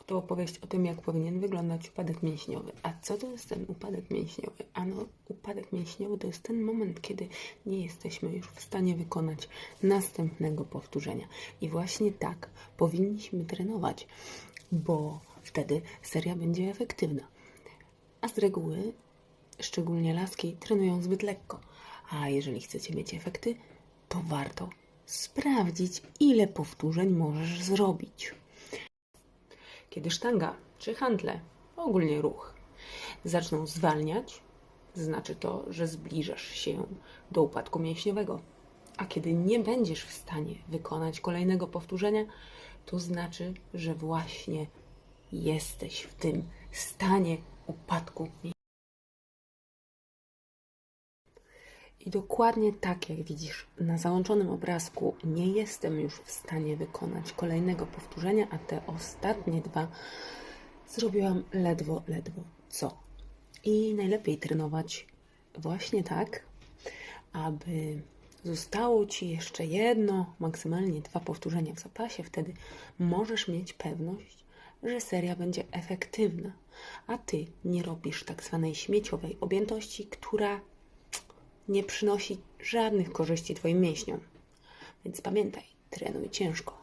Oto opowieść o tym, jak powinien wyglądać upadek mięśniowy. A co to jest ten upadek mięśniowy? Ano, upadek mięśniowy to jest ten moment, kiedy nie jesteśmy już w stanie wykonać następnego powtórzenia. I właśnie tak powinniśmy trenować, bo wtedy seria będzie efektywna. A z reguły, szczególnie laski, trenują zbyt lekko. A jeżeli chcecie mieć efekty, to warto sprawdzić, ile powtórzeń możesz zrobić. Kiedy sztanga czy handle, ogólnie ruch, zaczną zwalniać, znaczy to, że zbliżasz się do upadku mięśniowego. A kiedy nie będziesz w stanie wykonać kolejnego powtórzenia, to znaczy, że właśnie jesteś w tym stanie upadku mięśniowego. I dokładnie tak jak widzisz na załączonym obrazku, nie jestem już w stanie wykonać kolejnego powtórzenia, a te ostatnie dwa zrobiłam ledwo, ledwo co. I najlepiej trenować właśnie tak, aby zostało ci jeszcze jedno, maksymalnie dwa powtórzenia w zapasie. Wtedy możesz mieć pewność, że seria będzie efektywna, a ty nie robisz tak zwanej śmieciowej objętości, która nie przynosi żadnych korzyści Twoim mięśniom. Więc pamiętaj, trenuj ciężko.